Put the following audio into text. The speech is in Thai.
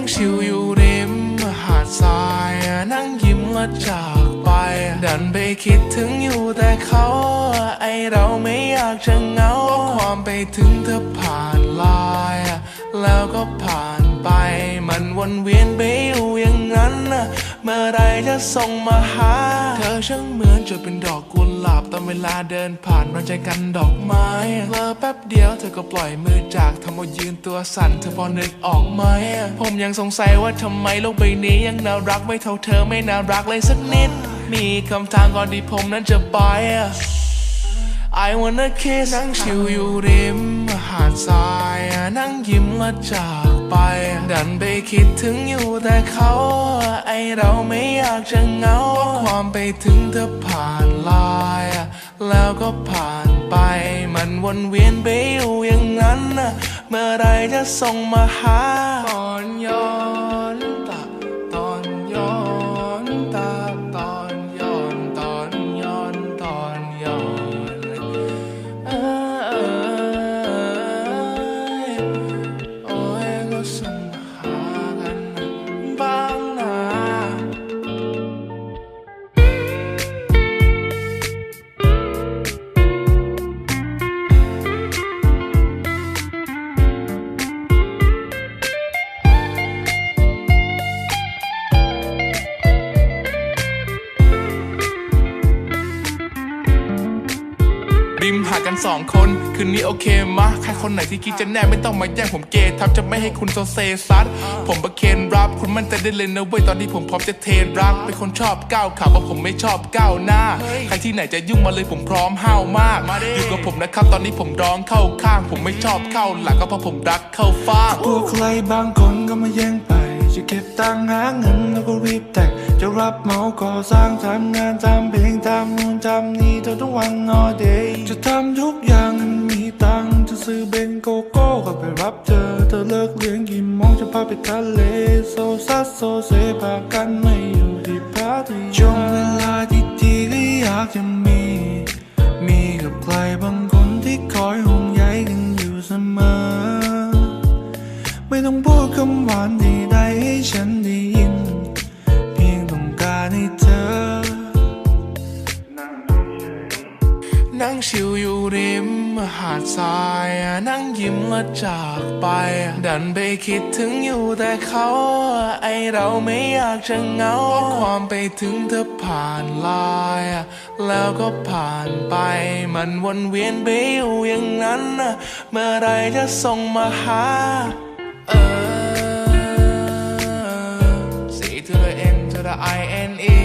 งชิวอยู่ริมหาดทรายนั่งยิ้มและจากไป ดันไปคิดถึงอยู่แต่เขาไอเราไม่อยากจะเหงาความไปถึงเธอผ่านลายแล้วก็ผ่านไป มันวนเวียนไปอยู่อย่างนั้นะ เมื่อไรจะส่งมาหา เธอช่างเหมือนจะเป็นดอกกุหลาบตอนเวลาเดินผ่านเราใจกันดอกไม้เพลอแป๊บเดียวเธอก็ปล่อยมือจากทำเอายืนตัวสั่นเธอพอนึกออกไหมผมยังสงสัยว่าทำไมโลกใบนี้ยังน่ารักไม่เท่าเธอไม่น่ารักเลยสักนิด มีคำถามก่อนที่ผมนั้นจะไป I wanna kiss นั่งชิวอยู่ริมหาดทรายนั่งยิ้มละจาก ไป ดันไปคิดถึงอยู่แต่เขา ไอเราไม่อยากจะเหงาความไปถึงเธอผ่านลายแล้วก็ผ่านไป มันวนเวียนไปอยู่อย่างนั้นนะเมื่อไรจะส่งมาหาตอนย้อน ริมหากันสองคน คืนนี้โอเคมะใครคนไหนที่คิดจะแน่ไม่ต้องมาแย่งผมเกย์ทับจะไม่ให้คุณโซเซซัดผมประเคนรับคุณมั่นใจได้เลยนะเว้ยตอนที่ผมพร้อมจะเทรนรักเป็นคนชอบก้าวขาเพราะผมไม่ชอบก้าวหน้า ใครที่ไหนจะยุ่งมาเลยผมพร้อมห้าวมากอยู่กับผมนะครับตอนนี้ผมร้องเข้าข้าง ผมไม่ชอบเข้าหลังก็เพราะผมรักเข้าฟ้างพวกใครบางคนก็มาแย่งไปจะเก็บตังค์หาเงินแล้วก็รีบแต่งจะรับเหมาก่อสร้างทำงานทำเพลงทำนู่น ทำนี่เธอทุกวัน all day จะทำทุกอย่างมีตังค์จะซื้อเบนโกโก้ก็ไปรับเธอ เธอเลิกเลี้ยงกี่โมงจะพาไปทะเลโซซัสโซเซพากันไม่อยู่ที่พารีสช่วงเวลาที่ดีก็อยากจะมี มีกับใครบางคนที่คอยห่วงใยกันอยู่เสมอ ไม่ต้องพูดคำหวานใดๆให้ฉันด้ ชิวอยู่ริมหาดทรายนั่งยิ้มและจากไป ดันไปคิดถึงอยู่แต่เขาไอเราไม่อยากจะเหงาความไปถึงเธอผ่านลน์แล้วก็ผ่านไป มันวนเวียนไปอยู่อย่างนั้น เมื่อไรจะส่งมาหาเออ C to the N to the I N E